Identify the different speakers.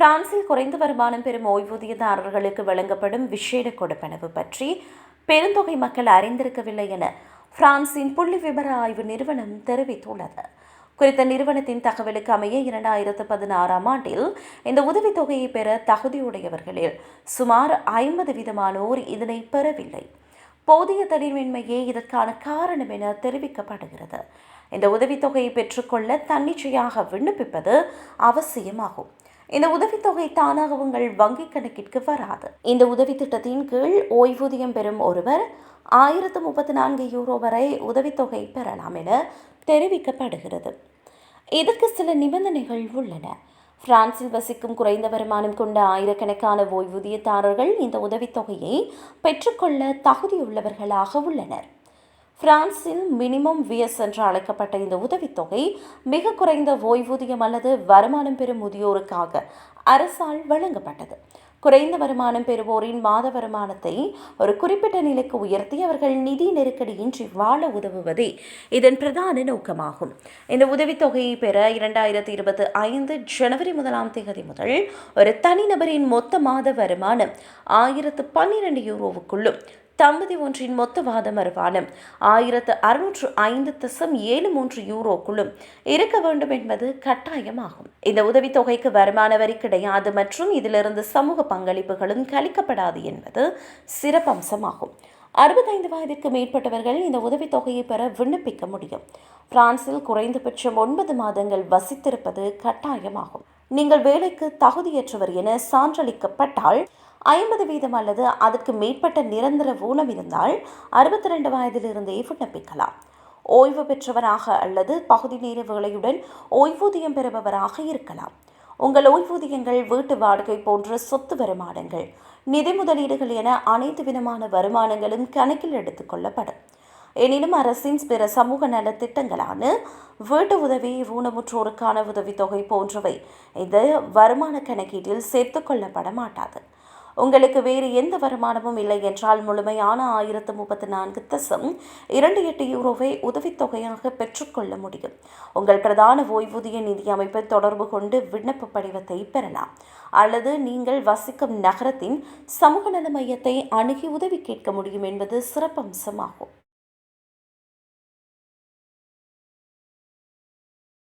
Speaker 1: பிரான்சில் குறைந்த வருமானம் பெறும் ஓய்வூதியதாரர்களுக்கு வழங்கப்படும் விஷேட கொடுப்பனவு பற்றி பெருந்தொகை மக்கள் அறிந்திருக்கவில்லை என பிரான்சின் புள்ளி விவர ஆய்வு நிறுவனம் தெரிவித்துள்ளது. குறித்த நிறுவனத்தின் தகவலுக்கு அமைய இரண்டாயிரத்து பதினாறாம் ஆண்டில் இந்த உதவித்தொகையை பெற தகுதியுடையவர்களில் சுமார் ஐம்பது வீதமானோர் இதனை பெறவில்லை. போதிய தெளிவின்மையே இதற்கான காரணம் என தெரிவிக்கப்படுகிறது. இந்த உதவித்தொகையை பெற்றுக்கொள்ள தன்னிச்சையாக விண்ணப்பிப்பது அவசியமாகும். இந்த உதவித்தொகை தானாக உங்கள் வங்கிக் கணக்கிற்கு வராது. இந்த உதவி திட்டத்தின் கீழ் ஓய்வூதியம் பெறும் ஒருவர் ஆயிரத்து முப்பத்தி நான்கு யூரோ வரை உதவித்தொகை பெறலாம் என தெரிவிக்கப்படுகிறது. இதற்கு சில நிபந்தனைகள் உள்ளன. பிரான்சில் வசிக்கும் குறைந்த வருமானம் கொண்ட ஆயிரக்கணக்கான ஓய்வூதியதாரர்கள் இந்த உதவித்தொகையை பெற்றுக்கொள்ள தகுதியுள்ளவர்களாக உள்ளனர். பிரான்சில் மினிமம் வியஸ் என்று அழைக்கப்பட்ட இந்த உதவித்தொகை மிக குறைந்த ஓய்வூதியம் அல்லது வருமானம் பெறும் முதியோருக்காக அரசால் வழங்கப்பட்டது. குறைந்த வருமானம் பெறுவோரின் மாத வருமானத்தை ஒரு குறிப்பிட்ட நிலைக்கு உயர்த்தி அவர்கள் நிதி நெருக்கடியின்றி வாழ உதவுவதே இதன் பிரதான நோக்கமாகும். இந்த உதவித்தொகையை பெற இரண்டாயிரத்தி இருபத்தி ஐந்து ஜனவரி முதலாம் தேதி முதல் ஒரு தனிநபரின் மொத்த மாத வருமானம் ஆயிரத்து பன்னிரண்டு யூரோவுக்குள்ளும் தம்பதி ஒன்றின் மொத்த வாத வருமானம் ஆயிரத்து அறுநூற்று ஐந்து திசம் ஏழு மூன்று யூரோக்குள்ளும் இருக்க வேண்டும் என்பது கட்டாயமாகும். இந்த உதவித்தொகைக்கு வருமான வரி கிடையாது மற்றும் இதிலிருந்து சமூக பங்களிப்புகளும் கழிக்கப்படாது என்பது சிறப்பம்சமாகும். அறுபத்தைந்து வயதிற்கு மேற்பட்டவர்கள் இந்த உதவித்தொகையை பெற விண்ணப்பிக்க முடியும். பிரான்சில் குறைந்தபட்சம் ஒன்பது மாதங்கள் வசித்திருப்பது கட்டாயமாகும். நீங்கள் வேலைக்கு தகுதியற்றவர் என சான்றளிக்கப்பட்டால் ஐம்பது வீதம் அல்லது அதற்கு மேற்பட்ட நிரந்தர ஊனம் இருந்தால் அறுபத்தி ரெண்டு வயதிலிருந்தே விண்ணப்பிக்கலாம் ஓய்வு பெற்றவராக அல்லது பகுதி நேர வேலையுடன் ஓய்வூதியம் பெறுபவராக இருக்கலாம். உங்கள் ஓய்வூதியங்கள் வீட்டு வாடகை போன்ற சொத்து வருமானங்கள் நிதி முதலீடுகள் என அனைத்து விதமான வருமானங்களும் கணக்கில் எடுத்துக்கொள்ளப்படும் எனினும் அரசின் பிற சமூக நலத்திட்டங்களான வீட்டு உதவி ஊனமுற்றோருக்கான உதவித்தொகை போன்றவை இந்த வருமான கணக்கீட்டில் சேர்த்துக்கொள்ளப்பட மாட்டாது. உங்களுக்கு வேறு எந்த வருமானமும் இல்லை என்றால் முழுமையான ஆயிரத்து முப்பத்தி நான்கு தசம் இரண்டு எட்டு யூரோவை உதவித்தொகையாக பெற்றுக்கொள்ள முடியும். உங்கள் பிரதான ஓய்வூதிய நிதி அமைப்பை தொடர்பு கொண்டு விண்ணப்ப படிவத்தை பெறலாம். அல்லது நீங்கள் வசிக்கும் நகரத்தின் சமூக நல மையத்தை அணுகி உதவி கேட்க முடியும் என்பது சிறப்பம்சமாகும்.